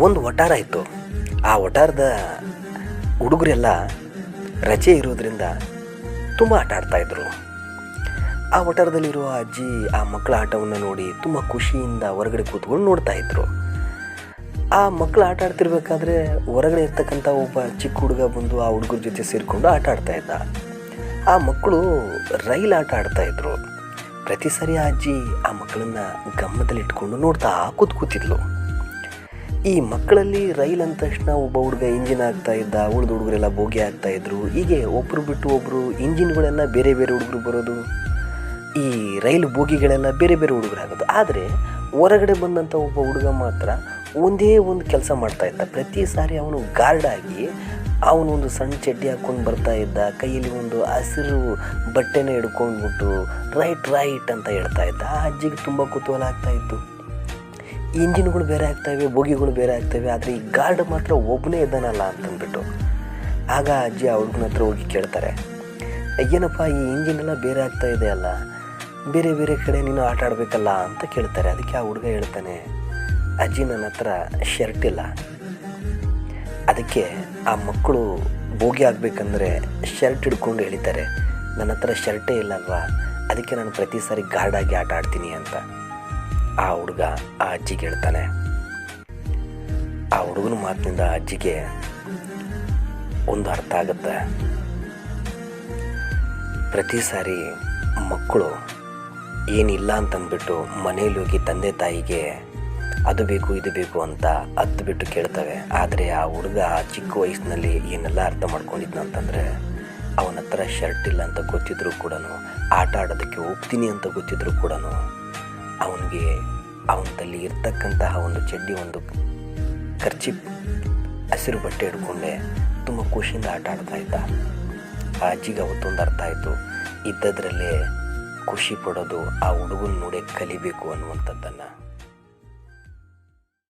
ಒಂದು ವಟಾರ ಇತ್ತು. ಆ ವಟಾರದ ಹುಡುಗರೆಲ್ಲ ರಜೆ ಇರೋದ್ರಿಂದ ತುಂಬ ಆಟ ಆಡ್ತಾಯಿದ್ರು ಆ ವಟಾರದಲ್ಲಿರುವ ಅಜ್ಜಿ, ಆ ಮಕ್ಕಳ ಆಟವನ್ನು ನೋಡಿ ತುಂಬ ಖುಷಿಯಿಂದ ಹೊರಗಡೆ ಕೂತ್ಕೊಂಡು ನೋಡ್ತಾ ಇದ್ರು. ಆ ಮಕ್ಕಳು ಆಟ ಆಡ್ತಿರ್ಬೇಕಾದ್ರೆ ಹೊರಗಡೆ ಇರ್ತಕ್ಕಂಥ ಒಬ್ಬ ಚಿಕ್ಕ ಹುಡುಗ ಬಂದು ಆ ಹುಡುಗರ ಜೊತೆ ಸೇರಿಕೊಂಡು ಆಟ ಆಡ್ತಾ ಇದ್ದ. ಆ ಮಕ್ಕಳು ರೈಲ್ ಆಟ ಆಡ್ತಾ ಇದ್ರು. ಪ್ರತಿ ಸರಿ ಆ ಅಜ್ಜಿ ಆ ಮಕ್ಕಳನ್ನ ಗಮ್ಮದಲ್ಲಿ ಇಟ್ಕೊಂಡು ನೋಡ್ತಾ ಕೂತ್ ಕೂತಿದ್ಲು. ಈ ಮಕ್ಕಳಲ್ಲಿ ರೈಲ್ ಅಂದ ತಕ್ಷಣ ಒಬ್ಬ ಹುಡುಗ ಇಂಜಿನ್ ಆಗ್ತಾ ಇದ್ದ, ಉಳಿದ ಹುಡುಗರೆಲ್ಲ ಬೋಗಿ ಆಗ್ತಾ ಇದ್ರು. ಹೀಗೆ ಒಬ್ಬರು ಬಿಟ್ಟು ಒಬ್ಬರು ಇಂಜಿನ್ಗಳೆಲ್ಲ ಬೇರೆ ಬೇರೆ ಹುಡುಗರು ಬರೋದು, ಈ ರೈಲು ಬೋಗಿಗಳೆಲ್ಲ ಬೇರೆ ಬೇರೆ ಹುಡುಗರಾಗೋದು. ಆದರೆ ಹೊರಗಡೆ ಬಂದಂಥ ಒಬ್ಬ ಹುಡುಗ ಮಾತ್ರ ಒಂದೇ ಒಂದು ಕೆಲಸ ಮಾಡ್ತಾ ಇದ್ದ. ಪ್ರತಿ ಸಾರಿ ಅವನು ಗಾರ್ಡ್ ಆಗಿ ಅವನೊಂದು ಸಣ್ಣ ಚಡ್ಡಿ ಹಾಕ್ಕೊಂಡು ಬರ್ತಾ ಇದ್ದ. ಕೈಯಲ್ಲಿ ಒಂದು ಹಸಿರು ಬಟ್ಟೆನ ಹಿಡ್ಕೊಂಡ್ಬಿಟ್ಟು, ರೈಟ್ ರೈಟ್ ಅಂತ ಹೇಳ್ತಾ ಇದ್ದ. ಆ ಅಜ್ಜಿಗೆ ತುಂಬ ಕುತೂಹಲ ಆಗ್ತಾ ಇತ್ತು. ಇಂಜಿನ್ಗಳು ಬೇರೆ ಆಗ್ತವೆ, ಬೋಗಿಗಳು ಬೇರೆ ಆಗ್ತವೆ, ಆದರೆ ಈ ಗಾರ್ಡ್ ಮಾತ್ರ ಒಬ್ಬನೇ ಇದ್ದಾನಲ್ಲ ಅಂತಂದ್ಬಿಟ್ಟು. ಆಗ ಅಜ್ಜಿ ಆ ಹುಡುಗನ ಹತ್ರ ಹೋಗಿ ಕೇಳ್ತಾರೆ ಏನಪ್ಪ ಈ ಇಂಜಿನ್ ಎಲ್ಲ ಬೇರೆ ಆಗ್ತಾ ಇದೆ ಅಲ್ಲ, ಬೇರೆ ಬೇರೆ ಕಡೆ ನೀನು ಆಟ ಆಡಬೇಕಲ್ಲ ಅಂತ ಕೇಳ್ತಾರೆ. ಅದಕ್ಕೆ ಆ ಹುಡುಗ ಹೇಳ್ತಾನೆ, ಅಜ್ಜಿ, ನನ್ನ ಹತ್ರ ಶರ್ಟ್ ಇಲ್ಲ. ಅದಕ್ಕೆ ಆ ಮಕ್ಕಳು ಬೋಗಿ ಆಗಬೇಕಂದ್ರೆ ಶರ್ಟ್ ಹಿಡ್ಕೊಂಡು ಹೇಳ್ತಾರೆ ನನ್ನ ಹತ್ರ ಶರ್ಟೇ ಇಲ್ಲಲ್ವಾ, ಅದಕ್ಕೆ ನಾನು ಪ್ರತಿ ಸಾರಿ ಗಾರ್ಡಾಗಿ ಆಟ ಆಡ್ತೀನಿ ಅಂತ. ಆ ಹುಡುಗ ಆ ಅಜ್ಜಿಗೆ ಹೇಳ್ತಾನೆ. ಆ ಹುಡುಗನ ಮಾತಿನಿಂದ ಆ ಅಜ್ಜಿಗೆ ಒಂದು ಅರ್ಥ ಆಗುತ್ತೆ. ಪ್ರತಿ ಸಾರಿ ಮಕ್ಕಳು ಏನಿಲ್ಲ ಅಂತಂದ್ಬಿಟ್ಟು ಮನೇಲಿ ಹೋಗಿ ತಂದೆ ತಾಯಿಗೆ ಅದು ಬೇಕು, ಇದು ಬೇಕು ಅಂತ ಹತ್ತು ಬಿಟ್ಟು ಕೇಳ್ತವೆ. ಆದರೆ ಆ ಹುಡುಗ ಆ ಚಿಕ್ಕ ವಯಸ್ಸಿನಲ್ಲಿ ಏನೆಲ್ಲ ಅರ್ಥ ಮಾಡ್ಕೊಂಡಿದ್ನ ಅಂತಂದರೆ ಅವನ ಹತ್ರ ಶರ್ಟ್ ಇಲ್ಲ ಅಂತ ಗೊತ್ತಿದ್ರು ಕೂಡ ಆಟ ಆಡೋದಕ್ಕೆ ಹೋಗ್ತೀನಿ ಅಂತ ಗೊತ್ತಿದ್ರು ಕೂಡ ಅವನಿಗೆ, ಅವನದಲ್ಲಿ ಇರ್ತಕ್ಕಂತಹ ಒಂದು ಚಡ್ಡಿ, ಒಂದು ಖರ್ಚಿ ಹಸಿರು ಬಟ್ಟೆ ಹಿಡ್ಕೊಂಡೆ ತುಂಬ ಖುಷಿಯಿಂದ ಆಟ ಆಡ್ತಾ ಇದ್ದ. ಆ ಅಜ್ಜಿಗೆ ಅವತ್ತೊಂದು ಅರ್ಥ ಆಯಿತು. ಇದ್ದದ್ರಲ್ಲೇ ಖುಷಿ ಪಡೋದು, ಆ ಹುಡುಗನ ನೋಡೇ ಕಲಿಬೇಕು ಅನ್ನುವಂಥದ್ದನ್ನು.